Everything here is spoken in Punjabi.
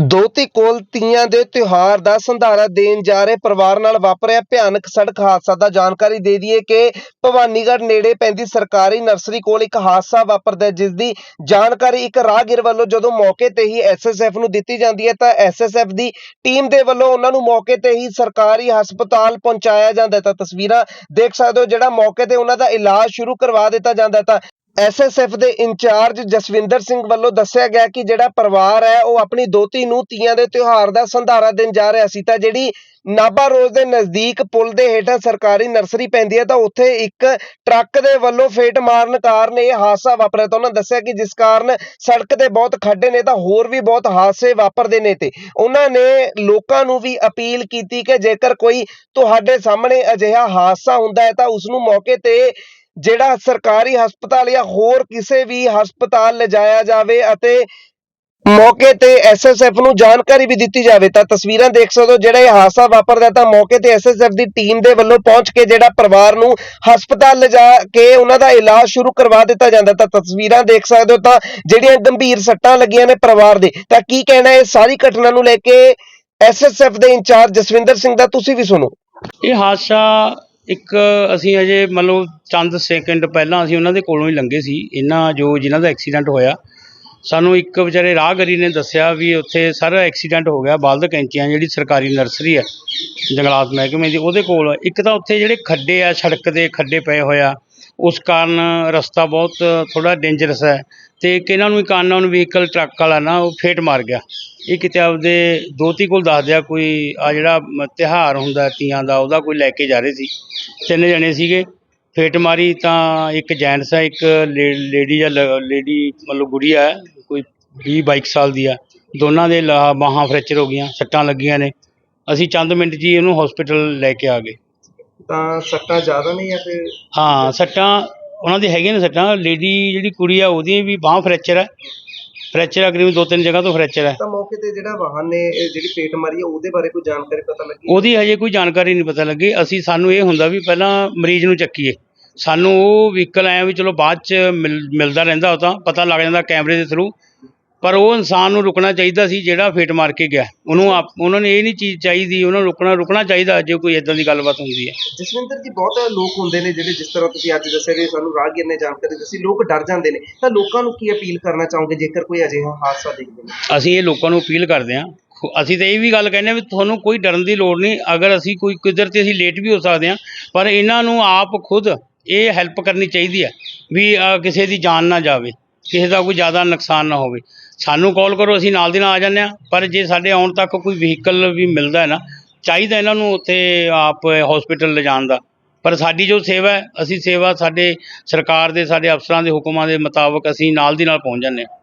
ਦੋਤੀ ਕੋਲ ਤੀਆਂ ਦੇ ਤਿਉਹਾਰ ਦਾ ਸੰਧਾਰਾ ਦੇਣ ਜਾ ਰਹੇ ਪਰਿਵਾਰ ਨਾਲ ਵਾਪਰਿਆ ਭਿਆਨਕ ਸੜਕ ਹਾਦਸਾ ਦਾ ਜਾਣਕਾਰੀ ਦੇ ਦਈਏ ਕਿ ਭਵਾਨੀਗੜ੍ਹ ਨੇੜੇ ਪੈਂਦੀ ਸਰਕਾਰੀ ਨਰਸਰੀ ਕੋਲ ਇੱਕ ਹਾਦਸਾ ਵਾਪਰਦਾ ਹੈ, ਜਿਸ ਦੀ ਜਾਣਕਾਰੀ ਇੱਕ ਰਾਹਗੀਰ ਵੱਲੋਂ ਜਦੋਂ ਮੌਕੇ ਤੇ ਹੀ ਐਸਐਸਐਫ ਨੂੰ ਦਿੱਤੀ ਜਾਂਦੀ ਹੈ ਤਾਂ ਐਸਐਸਐਫ ਦੀ ਟੀਮ ਦੇ ਵੱਲੋਂ ਉਹਨਾਂ ਨੂੰ ਮੌਕੇ ਤੇ ਹੀ ਸਰਕਾਰੀ ਹਸਪਤਾਲ ਪਹੁੰਚਾਇਆ ਜਾਂਦਾ ਤਾਂ ਤਸਵੀਰਾਂ ਦੇਖ ਸਕਦੇ ਹੋ ਜਿਹੜਾ ਮੌਕੇ ਤੇ ਉਹਨਾਂ ਦਾ ਇਲਾਜ ਸ਼ੁਰੂ ਕਰਵਾ ਦਿੱਤਾ ਜਾਂਦਾ ਤਾਂ ਐਸਐਸਐਫ ਦੇ ਇੰਚਾਰਜ ਜਸਵਿੰਦਰ ਸਿੰਘ ਵੱਲੋਂ ਦੱਸਿਆ ਗਿਆ ਕਿ ਜਿਹੜਾ ਪਰਿਵਾਰ ਹੈ, ਉਹ ਆਪਣੀ ਦੋਤੀ ਨੂੰ ਤੀਆਂ ਦੇ ਤਿਉਹਾਰ ਦਾ ਸੰਧਾਰਾ ਦੇਣ ਜਾ ਰਿਹਾ ਸੀ। ਤਾਂ ਜਿਹੜੀ ਨਾਭਾ ਰੋਜ਼ ਦੇ ਨਜ਼ਦੀਕ ਪੁਲ ਦੇ ਹੇਠਾਂ ਸਰਕਾਰੀ ਨਰਸਰੀ ਪੈਂਦੀ ਹੈ, ਤਾਂ ਉੱਥੇ ਇੱਕ ਟਰੱਕ ਦੇ ਵੱਲੋਂ ਫੇਟ ਮਾਰਨ ਕਾਰਨ ਇਹ ਹਾਦਸਾ ਵਾਪਰਿਆ। ਤਾਂ ਉਹਨਾਂ ਦੱਸਿਆ ਕਿ ਜਿਸ ਕਾਰਨ ਸੜਕ ਤੇ ਬਹੁਤ ਖੱਡੇ ਨੇ, ਤਾਂ ਹੋਰ ਵੀ ਬਹੁਤ ਹਾਦਸੇ ਵਾਪਰਦੇ ਨੇ ਤੇ ਉਹਨਾਂ ਨੇ ਲੋਕਾਂ ਨੂੰ ਵੀ ਅਪੀਲ ਕੀਤੀ ਕਿ ਜੇਕਰ ਕੋਈ ਤੁਹਾਡੇ ਸਾਹਮਣੇ ਅਜਿਹਾ ਹਾਦਸਾ ਹੁੰਦਾ ਹੈ, ਤਾਂ ਉਸ ਨੂੰ ਮੌਕੇ ਤੇ ਜਿਹੜਾ ਸਰਕਾਰੀ ਹਸਪਤਾਲ ਜਾਂ ਹੋਰ ਕਿਸੇ ਵੀ ਹਸਪਤਾਲ ਲਿਜਾਇਆ ਜਾਵੇ ਅਤੇ ਮੌਕੇ ਤੇ ਐਸਐਸਐਫ ਨੂੰ ਜਾਣਕਾਰੀ ਵੀ ਦਿੱਤੀ ਜਾਵੇ, ਤਾਂ ਤਸਵੀਰਾਂ ਦੇਖ ਸਕਦੇ ਹੋ, ਜਿਹੜਾ ਇਹ ਹਾਦਸਾ ਵਾਪਰਦਾ ਤਾਂ ਮੌਕੇ ਤੇ ਐਸਐਸਐਫ ਦੀ ਟੀਮ ਦੇ ਵੱਲੋਂ ਪਹੁੰਚ ਕੇ ਜਿਹੜਾ ਪਰਿਵਾਰ ਨੂੰ ਹਸਪਤਾਲ ਲਿਜਾ ਕੇ ਉਹਨਾਂ ਦਾ ਇਲਾਜ ਸ਼ੁਰੂ ਕਰਵਾ ਦਿੱਤਾ ਜਾਂਦਾ, ਤਾਂ ਤਸਵੀਰਾਂ ਦੇਖ ਸਕਦੇ ਹੋ, ਤਾਂ ਜਿਹੜੀਆਂ ਗੰਭੀਰ ਸੱਟਾਂ ਲੱਗੀਆਂ ਨੇ ਪਰਿਵਾਰ ਦੇ, ਤਾਂ ਕੀ ਕਹਿਣਾ ਹੈ ਸਾਰੀ ਘਟਨਾ ਨੂੰ ਲੈ ਕੇ ਐਸਐਸਐਫ ਦੇ ਇੰਚਾਰਜ ਜਸਵਿੰਦਰ ਸਿੰਘ ਦਾ ਤੁਸੀਂ ਵੀ ਸੁਣੋ। ਇਹ ਹਾਦਸਾ ਇੱਕ ਅਸੀਂ ਅਜੇ ਮੰਨ ਲਓ ਚੰਦ ਸੈਕਿੰਡ ਪਹਿਲਾਂ ਅਸੀਂ ਉਹਨਾਂ ਦੇ ਕੋਲੋਂ ਹੀ ਲੰਘੇ ਸੀ ਇਹਨਾਂ ਜੋ ਜਿਨ੍ਹਾਂ ਦਾ ਐਕਸੀਡੈਂਟ ਹੋਇਆ। ਸਾਨੂੰ ਇੱਕ ਵਿਚਾਰੇ ਰਾਹਗਰੀ ਨੇ ਦੱਸਿਆ ਵੀ ਉੱਥੇ ਸਾਰਾ ਐਕਸੀਡੈਂਟ ਹੋ ਗਿਆ, ਬਲਦ ਕੈਂਚੀਆਂ, ਜਿਹੜੀ ਸਰਕਾਰੀ ਨਰਸਰੀ ਹੈ, ਜੰਗਲਾਤ ਮਹਿਕਮੇ ਦੀ, ਉਹਦੇ ਕੋਲ। ਇੱਕ ਤਾਂ ਉੱਥੇ ਜਿਹੜੇ ਖੱਡੇ ਆ, ਸੜਕ ਦੇ ਖੱਡੇ ਪਏ ਹੋਏ ਆ ਉਸ ਕਾਰਨ ਰਸਤਾ ਬਹੁਤ ਥੋੜਾ ਡੇਂਜਰਸ ਹੈ ਤੇ ਇੱਕ ਇਹਨਾਂ ਨੂੰ ਇੱਕ ਅਨਨੋਨ ਵਹੀਕਲ ਟਰੱਕ ਵਾਲਾ ਨਾ ਉਹ ਫੇਟ ਮਾਰ ਗਿਆ। ਇਹ ਕਿਤੇ ਆਪਦੇ ਦੋਤੀ ਕੋਲ ਦੱਸਦਿਆ ਕੋਈ ਆ ਜਿਹੜਾ ਮ- ਤਿਉਹਾਰ ਹੁੰਦਾ ਤੀਆਂ ਦਾ ਉਹਦਾ ਕੋਈ ਲੈ ਕੇ ਜਾ ਰਹੇ ਸੀ। ਤਿੰਨ ਜਣੇ ਸੀਗੇ, ਫੇਟ ਮਾਰੀ ਤਾਂ ਇੱਕ ਜੈਂਟਸ ਹੈ, ਇੱਕ ਲੇਡੀ ਜਾਂ ਲੇਡੀ ਮਤਲਬ ਗੁੜੀਆ ਹੈ, ਕੋਈ 20 22 ਸਾਲ ਦੀ ਆ ਦੋਨਾਂ ਦੇ ਲਾ- ਬਾਹਾਂ ਫ੍ਰੈਕਚਰ ਹੋ ਗਈਆਂ, ਸੱਟਾਂ ਲੱਗੀਆਂ ਨੇ। ਅਸੀਂ ਚੰਦ ਮਿੰਟ ਜੀ ਉਹਨੂੰ ਹਸਪੀਟਲ ਲੈ ਕੇ ਆ ਗਏ। ਤਾਂ ਸੱਟਾਂ ਜ਼ਿਆਦਾ ਨਹੀਂ ਜਾਂ ਫਿਰ ਹਾਂ ਸੱਟਾਂ ਉਹਨਾਂ ਦੀ ਹੈਗੀਆਂ ਨੇ ਸੱਟਾਂ। ਲੇਡੀ ਜਿਹੜੀ ਕੁੜੀ ਆ ਉਹਦੀ ਵੀ ਬਾਹ ਫ੍ਰੈਕਚਰ ਹੈ ਫ੍ਰੈਕਚਰ ਆ ਕਰੀਬ ਦੋ ਤਿੰਨ ਜਗ੍ਹਾ ਤੋਂ ਫ੍ਰੈਕਚਰ ਹੈ ਤਾਂ ਮੌਕੇ ਤੇ ਜਿਹੜਾ ਵਾਹਨ ਨੇ ਇਹ ਜਿਹੜੀ ਪੇਟ ਮਾਰੀ ਹੈ ਉਹਦੇ ਬਾਰੇ ਕੋਈ ਜਾਣਕਾਰੀ ਪਤਾ ਲੱਗੀ? ਉਹਦੀ ਹਜੇ ਕੋਈ ਜਾਣਕਾਰੀ ਨਹੀਂ ਪਤਾ ਲੱਗੀ। ਅਸੀਂ ਸਾਨੂੰ ਇਹ ਹੁੰਦਾ ਵੀ ਪਹਿਲਾਂ ਮਰੀਜ਼ ਨੂੰ ਚੱਕੀਏ। ਸਾਨੂੰ ਉਹ ਵਹੀਕਲ ਆਇਆ ਵੀ ਚਲੋ ਬਾਅਦ ਚ ਮਿਲ- ਮਿਲਦਾ ਰਹਿੰਦਾ ਉਹ ਤਾਂ ਪਤਾ ਲੱਗ ਜਾਂਦਾ ਕੈਮਰੇ ਦੇ ਥਰੂ ਪਰ ਉਹ ਇਨਸਾਨ ਨੂੰ ਰੁਕਣਾ ਚਾਹੀਦਾ ਸੀ ਜਿਹੜਾ ਫੇਟ ਮਾਰ ਕੇ ਗਿਆ। ਉਹਨੂੰ ਆਪ- ਉਹਨਾਂ ਨੇ ਇਹ ਨਹੀਂ ਚੀਜ਼ ਚਾਹੀਦੀ ਉਹਨਾਂ ਨੂੰ ਰੁਕਣਾ ਰੁਕਣਾ ਚਾਹੀਦਾ ਜੇ ਕੋਈ ਇਦਾਂ ਦੀ ਗੱਲਬਾਤ ਹੁੰਦੀ ਹੈ। ਜਸਵਿੰਦਰ ਜੀ ਬਹੁਤ ਲੋਕ ਹੁੰਦੇ ਨੇ ਜਿਹੜੇ ਜਿਸ ਤਰ੍ਹਾਂ ਤੁਸੀਂ ਅੱਜ ਦੱਸਿਆ ਕਿ ਸਾਨੂੰ ਰਾਹਗੀਰ ਨੇ ਜਾਣਕਾਰੀ ਦੱਸੀ ਲੋਕ ਡਰ ਜਾਂਦੇ ਨੇ। ਤਾਂ ਲੋਕਾਂ ਨੂੰ ਕੀ ਅਪੀਲ ਕਰਨਾ ਚਾਹੋਗੇ ਜੇਕਰ ਕੋਈ ਅਜਿਹਾ ਹਾਦਸਾ ਦੇਖਦੇ ਨੇ ਅਸੀਂ ਇਹ ਲੋਕਾਂ ਨੂੰ ਅਪੀਲ ਕਰਦੇ ਹਾਂ। ਅਸੀਂ ਤਾਂ ਇਹ ਵੀ ਗੱਲ ਕਹਿੰਦੇ ਹਾਂ ਵੀ ਤੁਹਾਨੂੰ ਕੋਈ ਡਰਨ ਦੀ ਲੋੜ ਨਹੀਂ। ਅਗਰ ਅਸੀਂ ਕੋਈ ਕੁਦਰਤੀ ਅਸੀਂ ਲੇਟ ਵੀ ਹੋ ਸਕਦੇ ਹਾਂ ਪਰ ਇਹਨਾਂ ਨੂੰ ਆਪ ਖੁਦ ਇਹ ਹੈਲਪ ਕਰਨੀ ਚਾਹੀਦੀ ਹੈ ਵੀ ਕਿਸੇ ਦੀ ਜਾਨ ਨਾ ਜਾਵੇ। ਕਿਸੇ ਦਾ ਕੋਈ ਜ਼ਿਆਦਾ ਨੁਕਸਾਨ ਨਾ ਹੋਵੇ। ਸਾਨੂੰ ਕਾਲ ਕਰੋ, ਅਸੀਂ ਨਾਲ ਦੀ ਨਾਲ ਆ ਜਾਂਦੇ ਹਾਂ। ਪਰ ਜੇ ਸਾਡੇ ਆਉਣ ਤੱਕ ਕੋਈ ਵਹੀਕਲ ਵੀ ਮਿਲਦਾ ਹੈ ਨਾ, ਚਾਹੀਦਾ ਇਹਨਾਂ ਨੂੰ ਉੱਥੇ ਆਪ ਹਸਪੀਟਲ ਲਿਜਾਣ ਦਾ। ਪਰ ਸਾਡੀ ਜੋ ਸੇਵਾ ਹੈ, ਅਸੀਂ ਸੇਵਾ ਸਾਡੇ ਸਰਕਾਰ ਦੇ, ਸਾਡੇ ਅਫਸਰਾਂ ਦੇ ਹੁਕਮਾਂ ਦੇ ਮੁਤਾਬਕ ਅਸੀਂ ਨਾਲ ਦੀ ਨਾਲ ਪਹੁੰਚ ਜਾਂਦੇ ਹਾਂ।